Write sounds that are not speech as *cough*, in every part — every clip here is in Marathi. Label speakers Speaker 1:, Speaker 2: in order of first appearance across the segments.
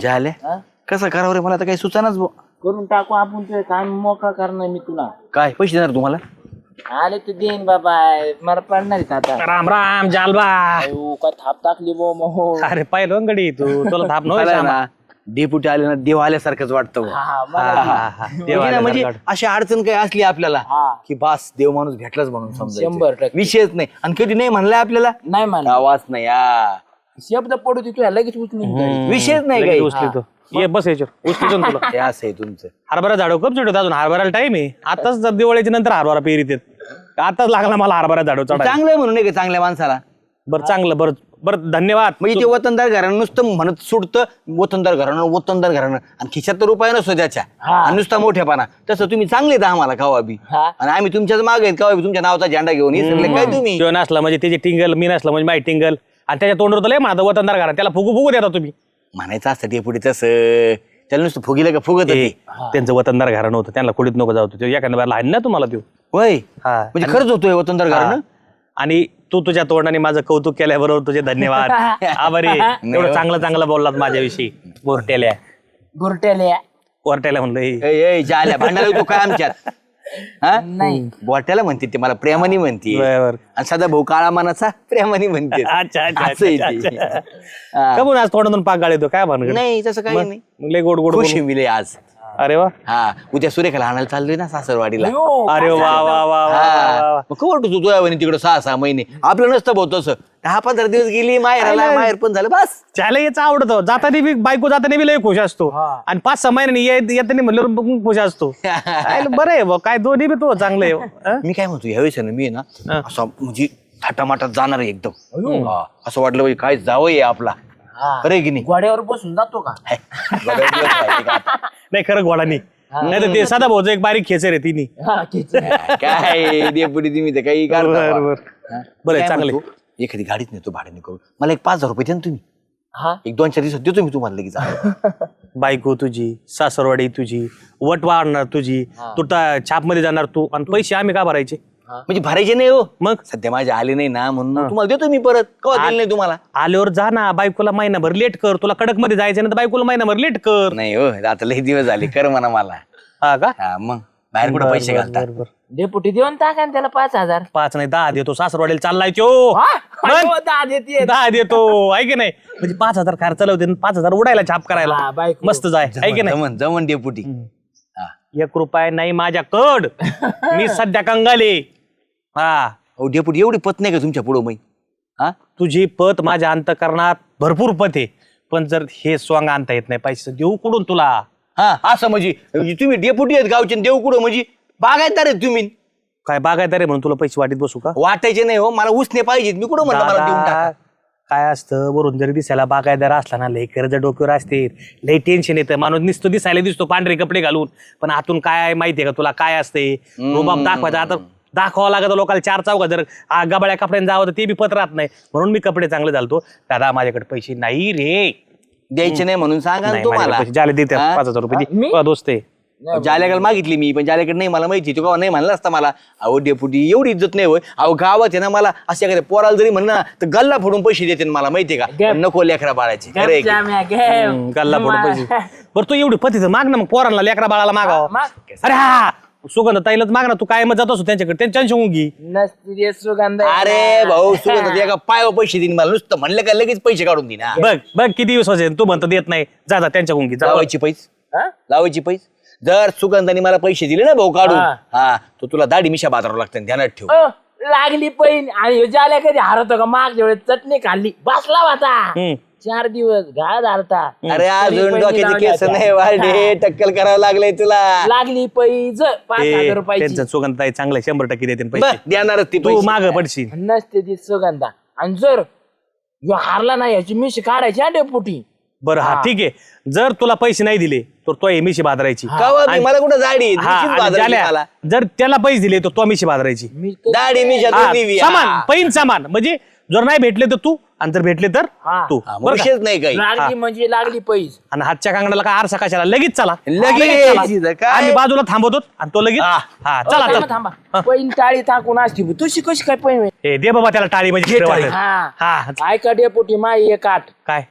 Speaker 1: झाल्या?
Speaker 2: हा?
Speaker 1: कसं करावं रे? मला आता काही सुचानाच बुवा.
Speaker 2: करून टाकू आपण ते. काम मोका करणार मी तुला.
Speaker 1: काय? पैसे देणार तुम्हाला?
Speaker 2: आले तर देईन बाबा. मला पडणार आहेत आता.
Speaker 3: राम राम जालबा.
Speaker 2: अयो, का थाप टाकली बो मग
Speaker 3: अरे पाहिलं गडी तू. तुला थाप
Speaker 1: मला
Speaker 3: नव्हे
Speaker 1: ना. डेपुटी आले ना देव आल्यासारखंच वाटतं बुवा.
Speaker 2: हा मला
Speaker 1: म्हणजे ना, म्हणजे अशी अडचण काही असली आपल्याला
Speaker 2: हा.
Speaker 1: की बास देव माणूस भेटलाच म्हणून समजायचं.
Speaker 2: शंभर टक्के.
Speaker 1: विषयच नाही. आणि कधी नाही म्हणलाय आपल्याला?
Speaker 2: नाही मला
Speaker 1: आवाज नाही या
Speaker 2: शब्द पडू दे तुला लगेच उचलून.
Speaker 1: विषयच नाही काही.
Speaker 3: उचली तो ये बस याच्यावर. उचली ना तुला. *laughs*
Speaker 1: हे असं आहे तुमचं.
Speaker 3: हरभरा झाडू कप चिडवत अजून. हरभराला टाइम आहे. आताच जर दिवाळीच्या नंतर हरभरा पेरीत आताच लागला मला हरभरा झाडू. चढा
Speaker 1: चांगलं आहे म्हणून नाही का चांगल्या माणसाला.
Speaker 3: बरं चांगलं बरं बरं धन्यवाद.
Speaker 1: म्हणजे ते वतनदार घराणं नुसतं म्हणत सुटतं वतनदार घराणं वतनदार घराणं. आणि खिशात तर रुपया नसतो त्याच्या. आणि नुसता मोठेपणा. तसं तुम्ही चांगले आहेत आम्हाला कवा बी.
Speaker 2: हा.
Speaker 1: आणि आम्ही तुमच्याच मागे आहेत कवा बी. तुमच्या नावाचा झेंडा घेऊन हे सगळे काय तुम्ही?
Speaker 3: तो नसला म्हणजे त्याची टिंगल मी नसला म्हणजे माहिती टिंगल. आणि त्याच्या तोंडवर तर लय म्हणा वतनदार घरा त्याला फुगू फुगू देता तुम्ही.
Speaker 1: म्हणायचं असतं ते पुढे तसं. त्याला नुसतं फुगिलं का फुगत
Speaker 3: ए,
Speaker 1: ते
Speaker 3: त्यांचं वतनदार घरा नव्हतं त्यांना खोडीत नको जाऊ ते. एखाद्या वेळेला आहे ना तुम्हाला देऊ
Speaker 1: होय?
Speaker 3: हा.
Speaker 1: म्हणजे खरंच होतोय वतनदार घराणं?
Speaker 3: आणि तू तुझ्या तोंडाने माझं कौतुक केल्याबरोबर तुझे धन्यवाद. *laughs* आभारी एवढं चांगलं चांगलं बोललात माझ्याविषयी. बोरटेल्या
Speaker 2: बुरट्याल्या.
Speaker 3: बोरटेल्या म्हणलं हे.
Speaker 1: ए, ए, जाल्या. भांडायला तू काय आमच्यात? हा
Speaker 2: नाही
Speaker 1: बोट्याला म्हणते ते मला प्रेमानी म्हणते
Speaker 3: बरोबर.
Speaker 1: आणि सदा भाऊ काळा मनाचा प्रेमानी म्हणते
Speaker 3: अच्छा अच्छा
Speaker 1: असं आहे
Speaker 3: अच्छा,
Speaker 1: ते.
Speaker 3: अच्छा.
Speaker 1: हा.
Speaker 3: का म्हणून आज तोंडातून पाक गाळतो काय भानगड
Speaker 1: नाही तसं काही नाही
Speaker 3: मग लय गोड गोड
Speaker 1: खुश
Speaker 3: बोलून.
Speaker 1: आहे मी लय आज
Speaker 3: अरे वा.
Speaker 1: हा उद्या सुरेखाला आणायला चाललोय ना सासरवाडीला.
Speaker 3: अरे वा वा वा वा वा
Speaker 1: हा.
Speaker 3: वा.
Speaker 1: मग कवर तू तुझ्या म्हणे तिकडं सहा सहा महिने? आपलं नसतं भाऊ तसं. दहा पंधरा दिवस गेली माहेराला माहेर पण झालं बस.
Speaker 3: त्याला याचं आवडतं. जाताना बी बायको जाताना बी लय खुश असतो. आणि पाच सहा महिन्यांनी ये- येताना म्हणल्यावर बघून खुश असतो. *laughs* काय बरं आहे बुवा, काय दोन्ही बी तो चांगलं आहे. हं? *laughs*
Speaker 1: मी काय म्हणतो यावेळेस आहे ना मी आहे ना असं म्हणजे थाटामाटात जाणार आहे एकदम. हा. असं वाटलं पाहिजे काय जावं आहे आपला.
Speaker 2: हा.
Speaker 1: खरं आहे की नाही
Speaker 2: घोड्यावर बसून जातो का. *laughs*
Speaker 3: नाही खरं घोडानी नाही तर ते साधा भाऊचं एक बारीक खेचर आहे तिने
Speaker 2: हा.
Speaker 1: काय देपुटी तुम्ही तर काही करता बा. हा.
Speaker 3: बरं,
Speaker 1: काय
Speaker 3: चांगलं.
Speaker 1: म्हणतो, एखादी गाडीत नेतो भाड्याने करून मला एक पाच हजार रुपये द्या ना तुम्ही
Speaker 2: हा
Speaker 1: एक दोन चार दिवसात देतो मी तुम्हाला लगेच. *laughs*
Speaker 3: बायको तुझी सासरवाडी तुझी वट वाढणार तुझी तू छापमध्ये जाणार तू आणि पैसे आम्ही का भरायचे
Speaker 1: म्हणजे भरायचे नाही हो.
Speaker 3: मग?
Speaker 1: सध्या माझे आले नाही ना म्हणून तुम्हाला देतो मी परत. कवा दिले नाही तुम्हाला?
Speaker 3: आल्यावर जा ना बायकोला महिनाभर लेट कर. तुला कडकमध्ये जायचं ना तर बायकोला महिनाभर लेट कर.
Speaker 1: नाही हो आता लई दिवस झाले. कर म्हणा मला.
Speaker 3: हा का?
Speaker 1: हा मग. बाहेर कुठं पैसे घालता?
Speaker 3: बरं, बरं.
Speaker 2: डेपुटी देऊन टाका ना त्याला पाच हजार.
Speaker 3: पाच नाही दहा देतो. सासरवाडीला चाललाय तो
Speaker 2: हा?
Speaker 3: मग?
Speaker 2: दहा देते
Speaker 3: दहा देतो. आहे की नाही? म्हणजे पाच हजार खर्च होते आणि पाच हजार उडायला छाप
Speaker 2: हा,
Speaker 3: करायला
Speaker 2: बायको.
Speaker 3: मस्त जाय. आहे की नाही?
Speaker 1: जमन जमन डेपुटी
Speaker 3: एक रुपया नाही माझ्या कड मी सध्या कंगाले हा.
Speaker 1: डेपुटी एवढी पत नाही का तुमच्या पुढं मै हा?
Speaker 3: तुझी पत माझ्या अंतकरणात भरपूर पत आहे. पण जर हे स्वांग आणता येत नाही पैसे देऊ कुठून तुला?
Speaker 1: हा असं म्हणजे म्हणजे तुम्ही डेपुटी आहेत गावचे आणि देव कुठं म्हणजे? बागायतदार आहेत तुम्ही.
Speaker 3: काय बागायदार आहे म्हणून तुला पैसे वाटीत बसू का?
Speaker 1: वाटायचे नाही हो मला उसने पाहिजेत. मी कुठं म्हणलं मला देऊन
Speaker 3: दादा,
Speaker 1: टाका?
Speaker 3: काय असतं वरून जरी दिसायला बागायदार असला ना लय कर्ज डोक्यावर असते. लय टेन्शन येतं. माणूस नुसतं दिसायला दिसतो पांढरे कपडे घालून. पण आतून काय आहे माहितीये का तुला? काय असते रुबाब दाखवायचा. आता दाखवावं लागत लोकांना चार चौघा जर आ, गबाळ्या कपड्याने जावं तर ते बी पत राहत नाही म्हणून मी कपडे चांगले घालतो दादा माझ्याकडे पैसे नाही रे
Speaker 1: द्यायचे नाही म्हणून सांगा ना
Speaker 3: नाही,
Speaker 1: तुम्हाला
Speaker 3: माझ्याकडे पैसे झाले देते
Speaker 1: हा?
Speaker 3: पाच हजार रुपये? दे. दोस्त आहे
Speaker 1: जाल्याकडे मागितली मी पण जाल्याकडे नाही मला माहिती तू का नाही म्हणलं असता मला अहो डेपुटी एवढी इज्जत नाही होय अहो गावात आहे ना मला असे एखाद्या पोराला जरी म्हणलं ना तर गल्ला फोडून पैसे देते मला माहितीये का. पण नको लेकरा बाळाचे खरं आहे की?
Speaker 2: गपचाम्या, गप.
Speaker 3: हम्म, गल्ला फोडून पैसे *laughs* बरं तू एवढी पतीचं माग ना मग पोरांना लेकरा बाळाला मागावं
Speaker 2: माग.
Speaker 3: अरे हा सुगंध ताईलाच माग ना तू काय मग जात असतो त्यांच्याकडे. त्यांच्या
Speaker 2: नसती रे सुगंध
Speaker 1: अरे भाऊ *laughs* सुगंध एका पायावर पैसे देईन मला. नुसतं म्हणलं का लगेच पैसे काढून देईन हा.
Speaker 3: बघ बघ किती दिवस असेल तू म्हणतो देत नाही. जा जा त्यांच्या मुंगी जा.
Speaker 1: लावायची पैस?
Speaker 2: हा?
Speaker 1: लावायची पैस? जर सुगंधाने मला पैसे दिले ना भाऊ काढून
Speaker 2: हा.
Speaker 1: हा तो तुला दाढी मिशा बाजारावं लागतं ध्यानात ठेव.
Speaker 2: अ, लागली पैन. आणि ह्यो कधी हरतो का मागच्या वेळेस चटणी खाल्ली. बसला होता
Speaker 3: हम्म.
Speaker 2: चार दिवस गाळ झालता
Speaker 1: अरे अजून डोक्याचे केस. नाही वाढे टक्कल करावं लागलंय तुला.
Speaker 2: लागली पैज. पाच हजार रुपयाची.
Speaker 3: त्यांचं सुगंध चांगलं शंभर टक्के देते
Speaker 1: बस
Speaker 3: पैसे
Speaker 1: देणारच ती
Speaker 3: तू
Speaker 1: पैसे.
Speaker 3: माग पडशील.
Speaker 2: नसते ती सुगंधा. आणि जर ह्यो हारला नाही याची मिशी काढायची हा डेपुटी.
Speaker 3: बरं हा ठीक आहे. जर तुला पैसे नाही दिले तर तो मिशी बाजरायची
Speaker 1: कवा मी मला कुठं?
Speaker 3: हा, आणि
Speaker 1: मला.
Speaker 3: जर त्याला पैसे दिले तर तो मिशी बाजरायची
Speaker 2: मी
Speaker 1: दाढी मिशा
Speaker 3: हा,
Speaker 1: बी,
Speaker 3: समान
Speaker 1: हा.
Speaker 3: पैन समान. म्हणजे जर नाही भेटले तर तू आणि जर भेटले तर
Speaker 2: हा.
Speaker 3: तू.
Speaker 1: हा,
Speaker 3: बरं का?
Speaker 1: विषयच नाही काही.
Speaker 2: लागली म्हणजे लागली पैज
Speaker 3: आणि हातच्या कांगड्याला काय आरसा कशाला? लगेच चला.
Speaker 1: लगेच
Speaker 3: चला.
Speaker 1: इथं काय?
Speaker 3: आम्ही बाजूला थांबवतो आणि तो लगेच
Speaker 1: हा.
Speaker 3: हा चला
Speaker 2: थांबा
Speaker 3: चला
Speaker 2: थांबा. पैन टाळी टाकून असती तुझी कशी काय पैन?
Speaker 3: ए, दे बाबा त्याला टाळी म्हणजे खरं.
Speaker 2: हा.
Speaker 3: हा.
Speaker 2: ऐका डेपुटी माई एक आठ.
Speaker 3: काय?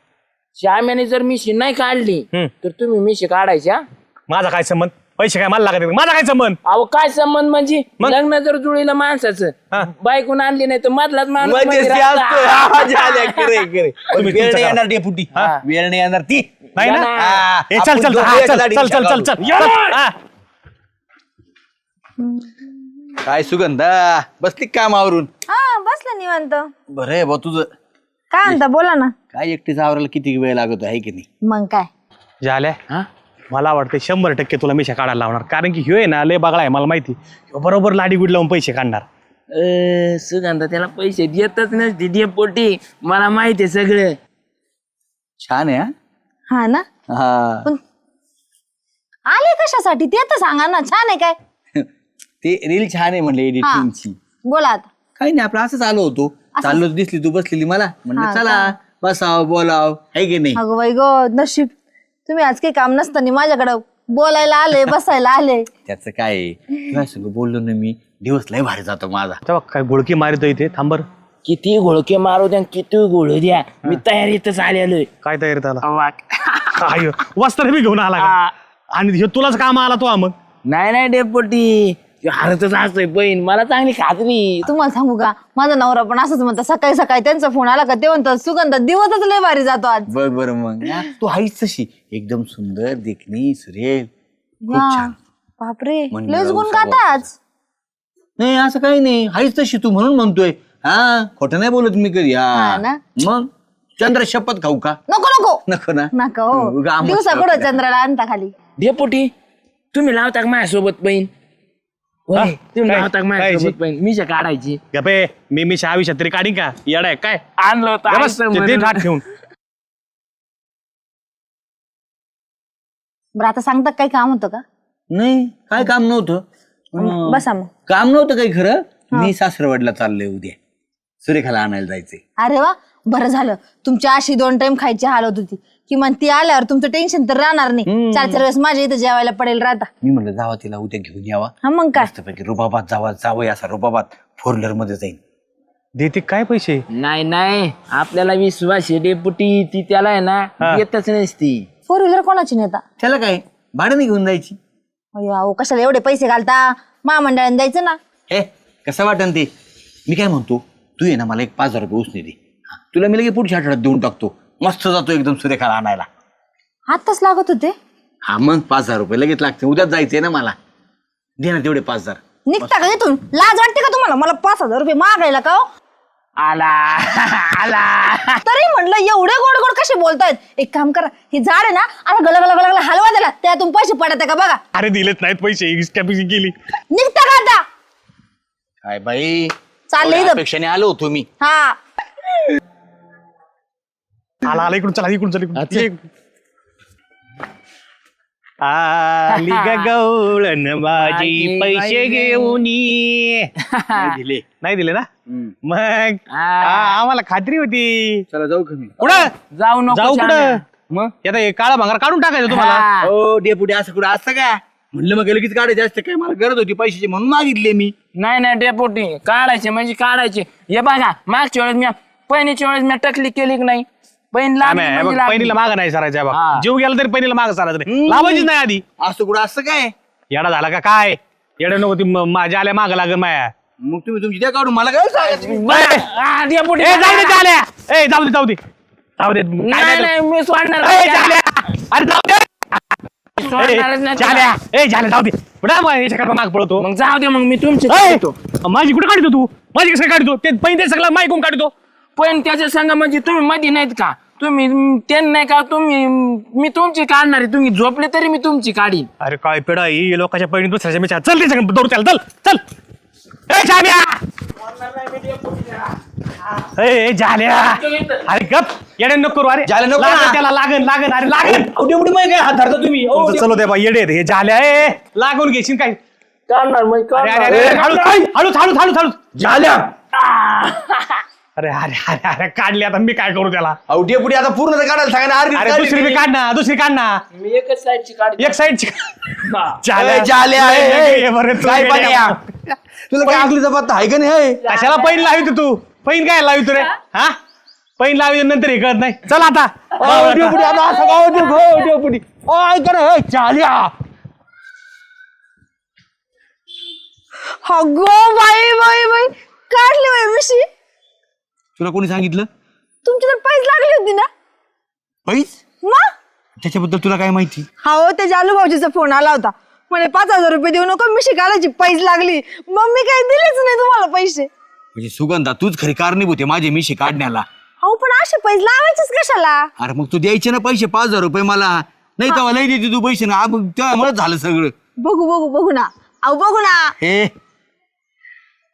Speaker 2: श्याम्याने जर मिशी नाही काढली
Speaker 3: हम्म.
Speaker 2: तर तुम्ही मिशी काढायच्या
Speaker 3: माझा काय संबंध? पैसे काय मला लागत. माझा काय संबंध
Speaker 2: अहो काय संबंध म्हणजे
Speaker 3: मग?
Speaker 2: लग्न जर जुळीलं
Speaker 3: हा.
Speaker 2: माणसाचं बायकून आणली नाही तर मधलाच माणूस
Speaker 1: म्हणजे
Speaker 2: मध्ये
Speaker 1: ते
Speaker 2: राहता.
Speaker 1: असतं. हा, झाल्या, खरंय, खरंय. पण
Speaker 3: तुम्ही
Speaker 1: वेळ
Speaker 3: तुमचं
Speaker 1: नाही
Speaker 3: करा.
Speaker 1: येणार डेपुटी
Speaker 2: हा.
Speaker 1: वेळ नाही येणार ती
Speaker 3: नाही ना.
Speaker 1: हा,
Speaker 3: ए, चल
Speaker 1: आपण
Speaker 3: चल हा, चल चल चल चल चल
Speaker 1: काढू.
Speaker 3: चल. हा.
Speaker 1: काय सुगंधा बसली का कामावरून
Speaker 4: हा बसलं निवांत
Speaker 1: बरं आहे बा तुझं
Speaker 4: काय म्हणता बोला ना
Speaker 1: काय एकटीच आवरायला किती वेळ लागतो आहे की नाही
Speaker 4: मग काय
Speaker 3: झाल्या
Speaker 2: हा?
Speaker 3: मला वाटतं शंभर टक्के तुला मिशा काढायला लावणार. कारण की ह्यो आहे ना लय बघला आहे मला माहिती ह्यो बरोबर लाडी गुड लावून पैसे काढणार.
Speaker 2: अ, सुगंधा त्याला पैसे देतच नसते डेपोटी मला माहिती आहे सगळं.
Speaker 1: छान आहे हा?
Speaker 4: हा ना?
Speaker 1: हा.
Speaker 4: पण आले कशासाठी? ते तर सांगा ना छान आहे काय? *laughs*
Speaker 1: ते रील छान आहे म्हणले एडिटिंगची
Speaker 4: बोला आता.
Speaker 1: काही नाही आपलं असंच आलो होतो. चाललो दिसली तू बसलेली मला. म्हणलं चला बसाव बोलाव. आहे की नाही?
Speaker 4: अगं बाई गो नशीब तुम्ही आज काही काम नसताना माझ्याकडं बोलायला आले बसायला आले.
Speaker 1: त्याचं काय आहे? तुझ्या संग बोललो ना मी दिवस लय भारी जातो माझा.
Speaker 3: तेव्हा काय गुळकी मारितो इथे? थांबर
Speaker 2: किती घोळके मारू द्या किती घोळू द्या. मी तयारीतच आलेलोय.
Speaker 3: काय तयारी त्याला. अयो वस्त्र बी घेऊन आला का? आणि तुलाच काम आला तो हा मग?
Speaker 2: नाही नाही डेपोटी. हरतच असतोय बहीण मला चांगली खात्री
Speaker 4: तुम्हाला सांगू का? माझा नवरा पण असंच म्हणतात सकाळी सकाळी त्यांचा फोन आला का ते म्हणतात सुगंध दिवसच लय भारी जातो आज.
Speaker 1: बर बर मग हा, *laughs* तू आहेस तशी एकदम सुंदर देखणी सुरेल खूप
Speaker 4: वा,
Speaker 1: छान.
Speaker 4: बापरे
Speaker 1: म्हणलं
Speaker 4: लयच गुण. गाता आज.
Speaker 1: नाही असं काही नाही. आहेस तशी तू म्हणून म्हणतोय. हा खोटं नाही बोलत मी कधी.
Speaker 4: हा.
Speaker 1: हा
Speaker 4: ना?
Speaker 1: मग चंद्र शपथ खाऊ का?
Speaker 4: नको नको.
Speaker 1: नको ना.
Speaker 4: नका. हो
Speaker 1: उगा आम्हाला
Speaker 4: दिवसा कुठं चंद्राला आणता खाली.
Speaker 2: डेपोटी तुम्ही लावता का माझ्यासोबत बहीण? तुम्ही
Speaker 3: काय?
Speaker 2: लावता का
Speaker 3: कायची?
Speaker 2: मीच्या काढायची.
Speaker 3: गपे मी मी आयुष्यात तरी काढीन का? येडा आहे काय?
Speaker 2: आणलं होतं आईचं
Speaker 3: ते-
Speaker 2: म्हणून.
Speaker 3: ठेवून.
Speaker 4: बरं आता सांगता काही काम होतं का?
Speaker 1: नाही काय काम नव्हतं.
Speaker 4: बसा मग.
Speaker 1: काम नव्हतं काही खरं. मी सासरवाडला चाललोय उद्या. सुरेखाला आणायला जायचंय.
Speaker 4: अरे वा बरं झालं. तुमची अशी दोन टाइम खायची हाल होत होती. किमान ती आल्यावर तुमचं टेन्शन तर राहणार नाही. चार चार वेळेस माझ्या इथं जेवायला पडेल राहता
Speaker 1: मी म्हणलं जावा तिला उद्या घेऊन यावा.
Speaker 4: हा मग काय?
Speaker 1: मस्तपैकी रुबाबात जावा जावं असा रुबाबात फोर व्हीलरमध्ये जाईन.
Speaker 3: देते काय पैसे?
Speaker 2: नाही नाही. आपल्याला विश्वास आहे डेपुटी. ती त्याला आहे ना येतच नसती
Speaker 4: फोर व्हीलर कोणाची नेता
Speaker 1: त्याला काय? भाड्याने घेऊन जायची.
Speaker 4: अय्यो, अहो कशाला एवढे पैसे घालता? महामंडळाने द्यायचं ना.
Speaker 1: हे कसं वाटन ते? मी काय म्हणतो तू ये ना मला एक पाच हजार रुपये उसने दे. तुला मी लगे पुढच्या आठवड्यात देऊन टाकतो. मस्त जातो एकदम सुरेखाला आणायला.
Speaker 4: आत्ताच लागत होते?
Speaker 1: हा मग पाच हजार रुपये लगेच लागते. उद्याच जायचंय ना मला. दे ना तेवढे पाच हजार.
Speaker 4: निघता का इथून? लाज वाटते का तुम्हाला? मला पाच हजार रुपये मागायला का हो?
Speaker 2: आला. *laughs* आला.
Speaker 4: तरी म्हणलं एवढे गोड गोड कसे बोलतायत? एक काम करा. हे झाड आहे ना आता गला गला गला गला हलवा दिला. त्यातून पैसे पडत आहे का बघा.
Speaker 3: अरे दिलेत नाहीत पैसे. केली
Speaker 4: निघता का आता?
Speaker 1: काय बाई?
Speaker 4: चाललंय
Speaker 1: एवढ्या
Speaker 4: इथं.
Speaker 1: अपेक्षेने आलो होतो मी.
Speaker 4: हा.
Speaker 3: आला आला इकडून चला इकडून चला इकडून ये. आली ग गवळण माझी
Speaker 2: आली
Speaker 3: पैसे घेऊन
Speaker 1: दिले.
Speaker 3: नाही दिले ना. मग?
Speaker 2: आ.
Speaker 3: आम्हाला खात्री होती.
Speaker 1: चला जाऊ का मी?
Speaker 3: कुठं?
Speaker 2: जाऊ नको
Speaker 3: जाऊ कुठं.
Speaker 1: मग?
Speaker 3: आता हे काळा भांगार काढून टाकायचं तुम्हाला.
Speaker 2: हा.
Speaker 1: हो डेपुटी असं कुठं असतं का? म्हणलं मग लगेच काढायचे असतं काय? मला गरज होती पैशाची म्हणून मागितले मी.
Speaker 2: नाही नाही डेपोटी काढायचे म्हणजे काढायचे. हे बघा मागच्या वेळेस मी पहिलीच्या वेळेस मी टकली केली की नाही? बहीण म्हणजे
Speaker 3: बघ. पहिलीला माग नाही सरायचं
Speaker 2: हा.
Speaker 3: बघ. जीव गेला तरी पहिलीला माग सरायचं नाही. लावायचीच नाही आधी.
Speaker 1: असं कुठं असतं काय?
Speaker 3: येडा झाला का काय? येडा नको ती म- माझ्या आल्या माग लागल माया.
Speaker 1: मग तुम्ही तुमची त्या काढून मला काय सांगायचं?
Speaker 3: ए जाऊ दे ए जाऊ दे जाऊ दे. जाऊ दे काय
Speaker 2: नाही
Speaker 3: नाही
Speaker 2: मी सोडणार
Speaker 3: ए! अरे जाऊ दे.
Speaker 2: सोडणारच नाही
Speaker 3: झाल्या. ए झाल्या जाऊ दे. कुठं मग याच्याकडे माग पळतो
Speaker 2: मग जाऊ दे मग मी तुमचे
Speaker 3: ए. माझी कुठे काढतो तू? माझी कसं काढतो? ते पहिजे सगळं माई कोण काढतो?
Speaker 2: पण त्याच्या संग म्हणजे तुम्ही मध्ये नाहीत का? तुम्ही म, ते नाही का तुम्ही म, मी तुमची काढणार आहे. तुम्ही झोपले तरी मी तुमची काढीन.
Speaker 3: अरे काय पेडा ही लोकांच्या पहिली दुसऱ्याच्या मिच्या चल रे सगळं दौड चल चल चल. ए झाल्या ए ए, झाल्या. अरे गप येडे नको करू अरे.
Speaker 1: झाल्या नको
Speaker 3: लागन
Speaker 1: ना.
Speaker 3: त्याला लागन लागन अरे लागन.
Speaker 1: एवढी माहिती काय हात धरता तुम्ही?
Speaker 3: तुमचं चलो दे बा येडे आहेत हे झाल्या. ए लागून घेशील काय?
Speaker 2: काढणार म्हणजे
Speaker 3: अरे अरे अरे हळू हळू हळू हळू हळू
Speaker 1: झाल्या.
Speaker 3: अरे अरे अरे अरे काढली आता मी काय करू त्याला?
Speaker 1: अहो डेपुटी आता पूर्ण तर काढायला सांगा ना अर्धी
Speaker 3: अरे दुसरी
Speaker 1: मी.
Speaker 3: बी काढ ना दुसरी काढ ना
Speaker 2: मी एकच साईडची काढ
Speaker 3: एक साईडची
Speaker 1: झाल्या? तुला काय आकलीचा पत्ता आहे का नाही?
Speaker 3: कशाला पैन लावित तू? पैन काय लावित रे? हा? पैन लावी नंतर हे कळत नाही. चल आता.
Speaker 1: अहो, डेपुटी, आता असं गावात देऊ, हो, डेपुटी. अहो, ऐका ना, हे, चाल्या.
Speaker 4: अगो बाई बाई बाई. काढली बाई मिशी
Speaker 1: तुला कोणी सांगितलं?
Speaker 4: तुमची तर पैसे लागली होती ना?
Speaker 1: पैस?
Speaker 4: मग
Speaker 1: त्याच्याबद्दल तुला काय माहिती?
Speaker 4: हो त्या जालू भाऊजीचा फोन आला होता. म्हणे पाच हजार रुपये देऊ नको मिशी काढायची पैसे लागली. मम्मी काही दिलेच नाही तुम्हाला पैसे.
Speaker 1: म्हणजे सुगंधा तूच खरी कारणीभूत आहे माझी मिशी काढण्याला.
Speaker 4: अहो पण असे पैसे लावायचेच कशाला?
Speaker 1: अरे मग तू द्यायचे ना पैसे पाच हजार रुपये मला. नाही तेव्हा लई देते तू पैसे ना. मग त्यामुळेच झालं सगळं.
Speaker 4: बघू बघू बघू ना. अहो बघू ना.
Speaker 1: हे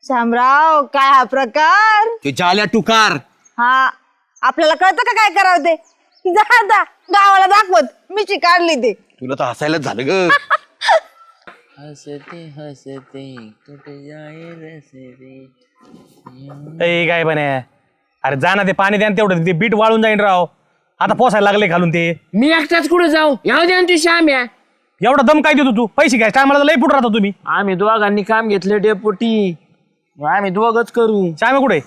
Speaker 4: शामराव काय हा प्रकार?
Speaker 1: ते जाल्या टुकार.
Speaker 4: हा आपल्याला कळतं का काय करावं ते? जा आता गावाला दाखवत मिशी काढली ते.
Speaker 1: तुला तर हसायलाच झालं ग.
Speaker 2: हसते हसते कुठे
Speaker 3: ए काय पण आहे? अरे जा ना ते पाणी द्या ना तेवढं ते बीट वाळून जाईन राव. आता पोसायला लागले घालून ते.
Speaker 2: मी एकटाच कुठे जाऊ? याव द्या ना तू श्याम्या.
Speaker 3: एवढा दम काय देतो तू? पैसे घ्यायच्या टायमाला लई फुट राहता तुम्ही.
Speaker 2: आम्ही दोघांनी काम घेतलं डेपुटी. आम्ही दोघच करू.
Speaker 3: श्यामे कुठे?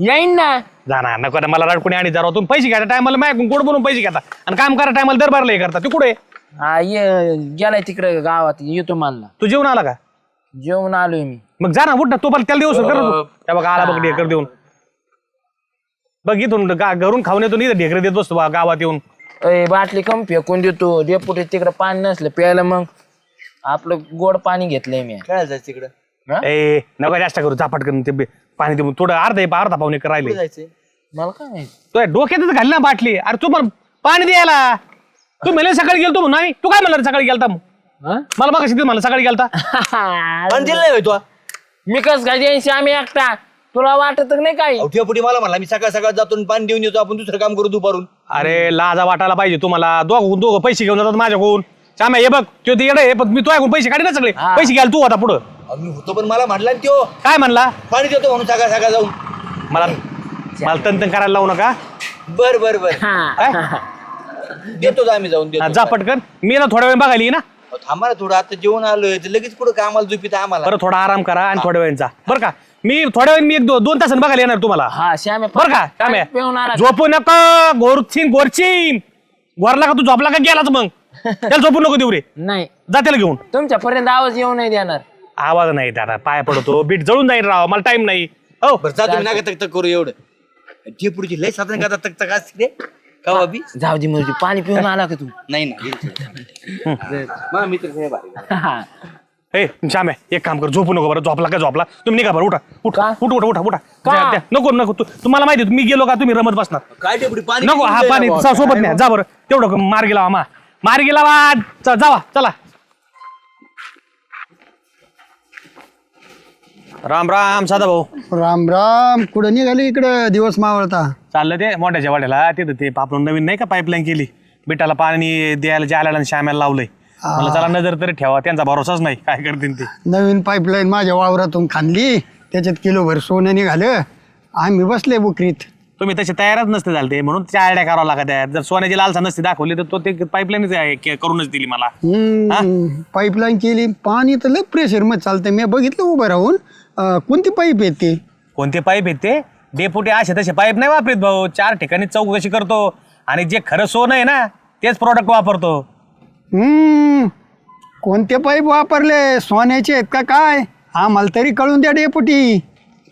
Speaker 2: येईन ना.
Speaker 3: जाणार नको ना मला रडकुणी आणि जरा तुम्ही पैसे घ्यायच्या टायमाला मॅ गोड बनवून पैसे घेता? आणि काम करा टायमाला दरबारला हे करता. तू कुठे?
Speaker 2: हा ये गेलाय तिकडे गावात येतो मला
Speaker 3: तू जेवण आला का?
Speaker 2: जेवण आलोय मी.
Speaker 3: मग जा ना उठ तू पण त्याला दिवस कर ना तू. त्या बघा आला बघ ढेकर देऊन. बघ इथून गा- घरून खाऊन येतो नाही ढेकर देत बसतो बा गावात येऊन.
Speaker 2: अय बाटली कम फेकून देतो डेपुटी तिकडे पाणी नसलं प्यायला मग आपलं गोड पाणी घेतलंय मी.
Speaker 1: काय जायचं तिकडं?
Speaker 3: ए नका जास्त करू चापट करून ते बे- पाणी देऊन थोडं अर्धा अर्धा पाहुणे कर राहिले.
Speaker 1: जायचंय?
Speaker 2: मला काय माहिती?
Speaker 3: तो डोक्यातच घाल ना बाटली. अरे तू पण पाणी द्यायला. तू मेले सकाळी गेलतो म्हणून नाही तू काय म्हणला रे सकाळी गेलता मग
Speaker 2: हा?
Speaker 3: मला बघा शिकत मला सकाळी गेलता. *laughs*
Speaker 1: पण दिलं नाही होय तू.
Speaker 2: मी कस काय द्यायची आम्ही एकटा? तुला वाटत नाही काही.
Speaker 1: अवठ्यापुटी मला म्हणला मी सकाळ सकाळ जातो आणि पाणी देऊन येतो आपण दुसरं काम करू दुपारून.
Speaker 3: अरे लाजा वाटायला पाहिजे तुम्हाला. दोघं दोघं पैसे घेऊन जातात माझ्याकडून. चाम्या हे बघ तो ते येडं आहे पण मी तुझ्याकडून पैसे काढे ना सगळे. पैसे घ्याल तू आता पुढं.
Speaker 1: मी होतो पण मला म्हटला तो
Speaker 3: काय म्हणला?
Speaker 1: पाणी देतो म्हणून सकाळ सकाळ जाऊन.
Speaker 3: मला मला तन करायला लावू नका.
Speaker 1: बर बर बर.
Speaker 2: हा.
Speaker 1: देतो आम्ही जाऊन
Speaker 3: हा,
Speaker 1: देतो
Speaker 3: जा पटकन. मी ना थोड्या वेळ बघायला येईन ना.
Speaker 1: अहो, थांबा ना थोडं आता जेवण आलोय तर लगेच पुढे कामाला झोपित आम्हाला.
Speaker 3: बरं थोडा आराम करा आणि थोड्या वेळ जा. बरं का? मी थोड्या वेळ मी एक दो- दोन तासांनी बघायला येणार तुम्हाला.
Speaker 2: हा श्यामे
Speaker 3: बरं का?
Speaker 2: पिऊन
Speaker 3: काय
Speaker 2: आला
Speaker 3: झोपू नका. गोरचिन गोरचिन गोरला का तू झोपला का गेलाच मग? त्याला झोपू नको देऊ रे.
Speaker 2: नाही.
Speaker 3: जा त्याला घेऊन.
Speaker 2: तुमच्या पर्यंत आवाज येऊ नाही देणार.
Speaker 3: आवाज नाही दादा पाय पडतो. बीट जळून जाईल राव. मला टाइम नाही. हो.
Speaker 1: बरं जा तुम्ही नका तक तक करू एवढं. जे पुढची लय साधन करता तक तक असते रे. का बाबी
Speaker 2: जाऊ दे पाणी पिऊन आला का तू?
Speaker 1: नाही ना मग मित्र.
Speaker 3: ए श्याम आहे, एक काम कर. झोपू नको बरं. झोपला का झोपला? तुम्ही निघा बरं. उठा. उठा.
Speaker 2: का?
Speaker 3: उठ उठा उठा उठा.
Speaker 2: का?
Speaker 3: द्या. नको नको. तू- तुम्हाला माहिती आहे, मी गेलो का? तुम्ही रमत बसणार.
Speaker 1: काय डेपुटी पाणी
Speaker 3: नको हा पाणी सा-? सोबत नाही जा बरं. तेवढं मार्गी लावा मा. मार्गी लावा. च- जावा. चला. राम राम साधा भाऊ.
Speaker 5: राम राम. कुठं निघाली इकडं दिवस मावळता?
Speaker 3: चाललं ते मोठ्याच्या वाड्याला तिथं ते आपण नवीन नाही का पाईपलाईन केली? बिटाला पाणी द्यायला जायला आणि श्यामाला लावलंय. मला चला नजर तरी ठेवा. त्यांचा भरोसाच नाही. काय करतील ते?
Speaker 5: नवीन पाईपलाईन माझ्या वावरातून खांदली. त्याच्यात किलोभर सोनं निघालं. आम्ही बसले बुकरीत.
Speaker 3: तुम्ही तसे तयारच नसते झाले ते म्हणून त्या आयड्या करावं लागत आहेत. जर सोन्याची लालसा नसती दाखवली तर तो ते पाईपलाईनच करूनच दिली मला.
Speaker 5: पाईपलाईन केली. पाणी तर लय प्रेशरमध्ये चालतंय. मी बघितलं उभं राहून. अं, कोणती पाईप येते
Speaker 3: कोणते पाईप आहेत ते? डेपुटे असे तसे पाईप नाही वापरीत भाऊ. चार ठिकाणी चौकशी करतो. आणि जे खरं सोनं आहे ना तेच प्रॉडक्ट वापरतो.
Speaker 5: हम्म. कोणते पाईप वापरले? सोन्याचे आहेत का काय? आम्हाला तरी कळून द्या डेपुटी.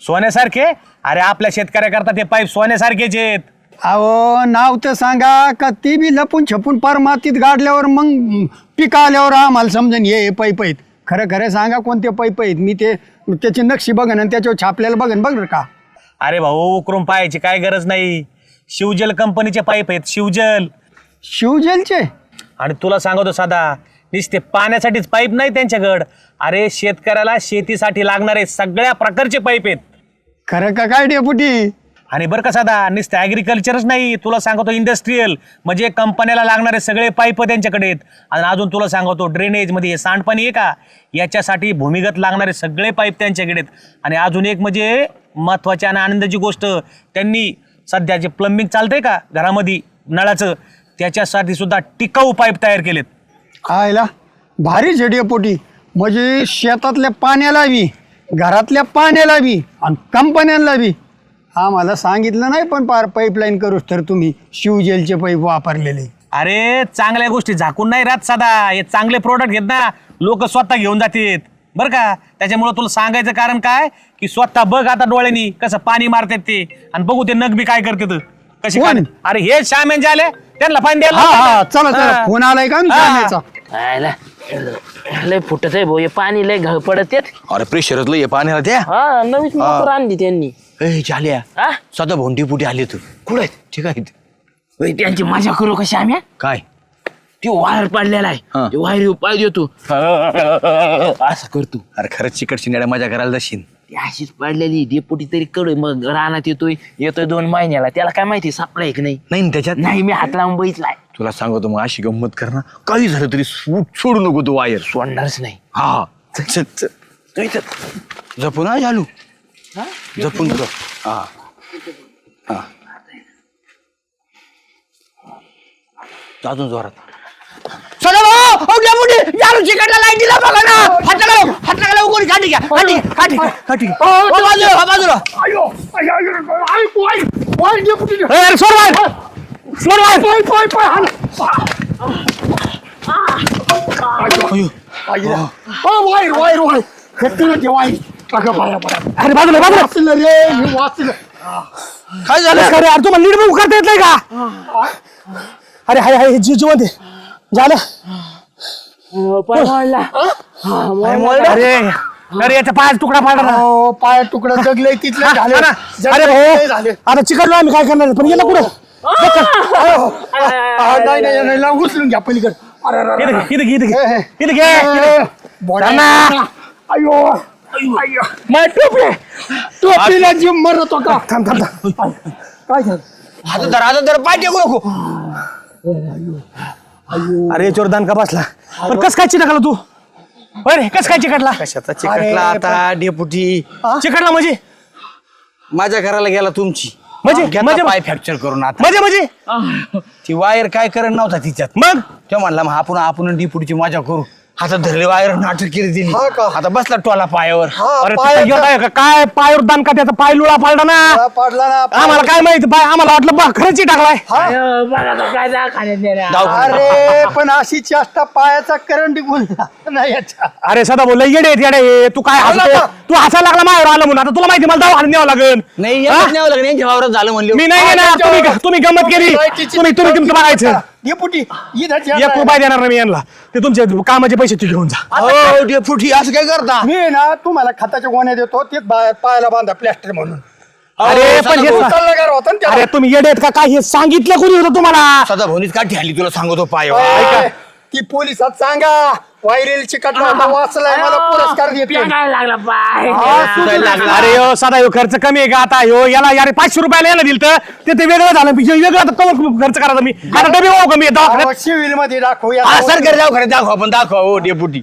Speaker 3: सोन्यासारखे? अरे आपल्या शेतकऱ्याकरता ते पाईप सोन्यासारखेच आहेत.
Speaker 5: अहो नाव तर सांगा का ती बी लपून छपून पार मातीत गाडल्यावर मग पिका आल्यावर आम्हाला समजून ये हे पैप आहेत. खरं खरं सांगा कोणते पैप आहेत? मी ते त्याची नक्षी बघन आणि त्याच्यावर छापलेलं बघन बघ का.
Speaker 3: अरे भाऊ उकरून पाहायची काय गरज नाही. शिवजल कंपनीचे पाईप आहेत शिवजल.
Speaker 5: शिवजलचे?
Speaker 3: आणि तुला सांगतो साधा नुसते पाण्यासाठीच पाईप नाही त्यांच्याकडं. अरे शेतकऱ्याला शेतीसाठी लागणारे सगळ्या प्रकारचे पाईप आहेत.
Speaker 5: खरं का काय डेपुटी?
Speaker 3: आणि बरं का साधा नुसतं ॲग्रिकल्चरच नाही तुला सांगतो इंडस्ट्रीयल म्हणजे कंपन्याला लागणारे सगळे पाईप त्यांच्याकडे आहेत. आणि अजून तुला सांगतो ड्रेनेजमध्ये हे सांडपाणी आहे का? याच्यासाठी भूमिगत लागणारे सगळे पाईप त्यांच्याकडे आहेत. आणि अजून एक म्हणजे महत्त्वाची आणि आनंदाची गोष्ट त्यांनी सध्या जे प्लंबिंग चालतंय का घरामध्ये नळाचं त्याच्यासाठी सुद्धा टिकाऊ पाईप तयार केलेत.
Speaker 5: आयला भारी आहे म्हणजे शेतातल्या पाण्याला बी घरातल्या पाण्याला बी आणि कंपन्यांना बी. आम्हाला सांगितलं नाही पण पार पाईपलाईन करूच तर तुम्ही शिवजेलचे पाईप वापरलेले
Speaker 3: अरे चांगल्या गोष्टी झाकून नाही राहत सदा हे चांगले प्रोडक्ट घेत ना लोक स्वतः घेऊन जातात बरं का त्याच्यामुळे तुला सांगायचं कारण काय की स्वतः बघ आता डोळ्यांनी कसं पाणी मारतात ते आणि बघू ते नग बी काय करतात कशी
Speaker 5: कोण?
Speaker 3: अरे हे श्याम यांचे आले त्यांना पाणी द्यायला
Speaker 5: हा हा. चला चला
Speaker 3: हा.
Speaker 5: फोन आलाय का
Speaker 3: हा.
Speaker 2: आयला. लय फुटत आहे भाऊ हे पाणी लय घळ पडत आहेत.
Speaker 1: अरे प्रेशरच लय पाण्याला त्या
Speaker 2: हा नवीच मोटर आणली त्यांनी
Speaker 1: ए झाल्या
Speaker 2: हा?
Speaker 1: सदा भोंडी पुटी आली तू. कुठे ठीक आहे.
Speaker 2: होय, त्यांची मजा करू कशी आम्ही?
Speaker 1: काय?
Speaker 2: ती वायर पडलेला आहे.
Speaker 1: हा.
Speaker 2: ते वायर पाय देतो. *laughs* असं करतो
Speaker 1: अरे खरंच चिकट शिंगाड्या मजा करायला जाशील.
Speaker 2: ती अशीच पडलेली डेपुटी तरी कडू मग रानात येतोय. येतोय दोन महिन्याला. त्याला काय माहिती सापडाय की नाही.
Speaker 1: नाही ना त्याच्यात?
Speaker 2: नाही मी हात लावून बघितलाय
Speaker 1: तुला सांगतो मग अशी गंमत कर ना. काही झालं तरी सो- सोडू नको तू वायर.
Speaker 2: सोडणारच नाही.
Speaker 1: हा. चल, चल, चल. तू इथं जपून हा झालू जपून कर. हा. हा. अजून जोरात. चला भाऊ, अहो, द्या मुली, या रे, चिकटला लाइट दिला बघा ना. हात लागा लावू, हात लागा लावू, कोणी काठी घ्या. काठी घ्या, काठी. घ्या, काठी घ्या. हो, बाजूला. हो, बाजूला
Speaker 3: ए, अरे सोड बाहेर. सोड बाहेर. अरे बाजूला बाजूला.
Speaker 1: काय झालं?
Speaker 3: अरे अरे तुम्हाला नीट बघू करता येत नाही का? अरे हाय हाय जी आहे. झालं? अरे अरे याचा पाय तुकडा पाडला. ना.
Speaker 5: पाय तुकडा जगले तिथले.
Speaker 3: हा,
Speaker 5: झाले.
Speaker 3: हा ना.
Speaker 5: जगले,
Speaker 3: अरे
Speaker 5: झाले.
Speaker 3: भाऊ आता चिकटलो आम्ही काय करणार? पण गेला कुठं
Speaker 5: हा, नाही नाही नाही, नाही, उचलून घ्या पलीकडे. अरे, अरे, अरे.
Speaker 3: इथं घे, इथं घे, इथं
Speaker 5: हे, हे.
Speaker 3: घे. इथं घे.
Speaker 5: बोला. अयो. माय टोपी टोपीला जीव मरत होता थांब थांब थांब. काय झालं?
Speaker 1: धर हात धर पाय टेकू नको.
Speaker 3: अरे चोरदान का बसला? पण कस काय चिटकला तू? अरे कस काय चिकटला?
Speaker 1: कशाचा चिकटला आता डेपुटी?
Speaker 3: चिकटला म्हणजे?
Speaker 1: माझ्या घराला गेला तुमची.
Speaker 3: म्हणजे? म्हणजे?
Speaker 1: पाय फ्रॅक्चर करून आता.
Speaker 3: म्हणजे म्हणजे?
Speaker 1: ती वायर काय करत नव्हता तिच्यात.
Speaker 3: मग?
Speaker 1: तो म्हणला मग आपण आपण डिपुटीची मजा करू. हातात धरले वायर नाटक केली
Speaker 5: हा का?
Speaker 1: आता बसला टोला पायावर
Speaker 3: अरे
Speaker 5: पाय
Speaker 3: तिथं गेला का? काय पायावर दान का त्याचा पाय लुळा पाडला ना
Speaker 5: पाडला ना
Speaker 3: आम्हाला काय माहिती पाय आम्हाला वाटलं बा खरंच टाकलाय
Speaker 2: बघा तो काय दवाखान्यात नेला.
Speaker 1: दवाखान्यात.
Speaker 5: अरे पण अशी चेष्टा पायाचा करंट याच्या
Speaker 3: अरे सदा बोल येडे आहेत, येडे. तू काय हसतोय?
Speaker 5: का?
Speaker 3: तू हसायला लागला माझ्यावर आलं म्हणून आता तुला माहिती मला दवाखान्यात न्यावं लागेल
Speaker 1: नाही
Speaker 3: हा?
Speaker 1: लागलं यांच्या वावरात झालं म्हणले
Speaker 3: मी नाही येणार तुम्ही तुम्ही गंमत केली तुम्ही तुम्ही तुमचं बघायचं
Speaker 5: डेपुटी इथं
Speaker 3: एक रुपया देणार नाही मी यांना. ते तुमचे कामाचे पैसे तू घेऊन जा.
Speaker 1: हो डेपुटी असं काय करता?
Speaker 5: मी ना तुम्हाला खताच्या गोण्या देतो तेच बा- पायाला बांधा प्लॅस्टर म्हणून.
Speaker 3: अरे पण हे
Speaker 5: का होतं ना
Speaker 3: अरे? तुम्ही येडे आहेत का? काय हे सांगितलं कोणी होतं तुम्हाला?
Speaker 1: सदा भवनीत काठी आली तुला सांगतो पायावर
Speaker 5: ऐका, ती पोलिसात सांगा. वायरेल चिकटला वाचलाय मला पुरस्कार देते
Speaker 2: पेगायला लागला पाय.
Speaker 3: अरे हो सदा ह्यो खर्च कमी आहे का आता? ह्यो याला यार पाचशे रुपयाला यायला दिलं तर ते ते वेगळं झालं. वेगळं आता कवर खर्च करायचा मी. आता डबे कमी
Speaker 5: सिव्हिलमध्ये दाखवू या
Speaker 1: हा सरकारी दवाखान्यात दाखव आपण दाखव हो डेपुटी.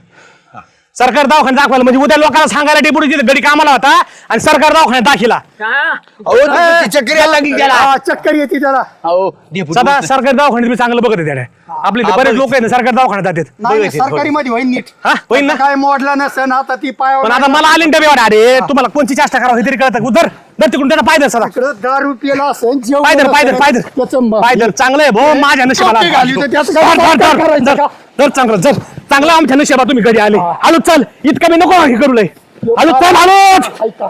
Speaker 3: सरकार दवाखान्यात दाखवायला. म्हणजे उद्या लोकांना सांगायला डेपुटी तिथे गडी कामाला होता आणि सरकार दवाखान्यात दाखिला.
Speaker 2: हा?
Speaker 1: अहो चक्कर यायला लागली त्याला.
Speaker 5: हा, चक्कर येते त्याला.
Speaker 1: अहो डेपुटी
Speaker 3: सदा सरकारी दवाखान्यात मी चांगलं बघत आहे आपले इथे बरेच. लोक आहेत ना सरकारी दवाखान्यात जातात.
Speaker 5: नाही, सरकारी मध्ये होईल नीट.
Speaker 3: हा होईल ना?
Speaker 5: आता काय मोडला नसेल आता ती पायावर
Speaker 3: पण आता मला आली डबे वाटा अरे तुम्हाला कोणची चेष्टा करावं हे तरी कळतं. उधर दर तिकडून त्याला पायदर सदा.
Speaker 5: इकडं दारू पिला असेल जेवण
Speaker 3: पायदर पायदर
Speaker 5: त्याचं म-
Speaker 3: पायदर चांगलं आहे भाऊ माझ्या नशिबाला
Speaker 5: टोपी घाली तर त्याचं काय
Speaker 3: धर, धर,
Speaker 5: काय
Speaker 3: धर,
Speaker 5: करायचं
Speaker 3: धर,
Speaker 5: का?
Speaker 3: धर चांगलं जर चांगलं आमच्या नशिबा तुम्ही घरी आले. आलो चल. इतकं मी नको हे करू लय. आलो चल आलो.
Speaker 5: ऐका.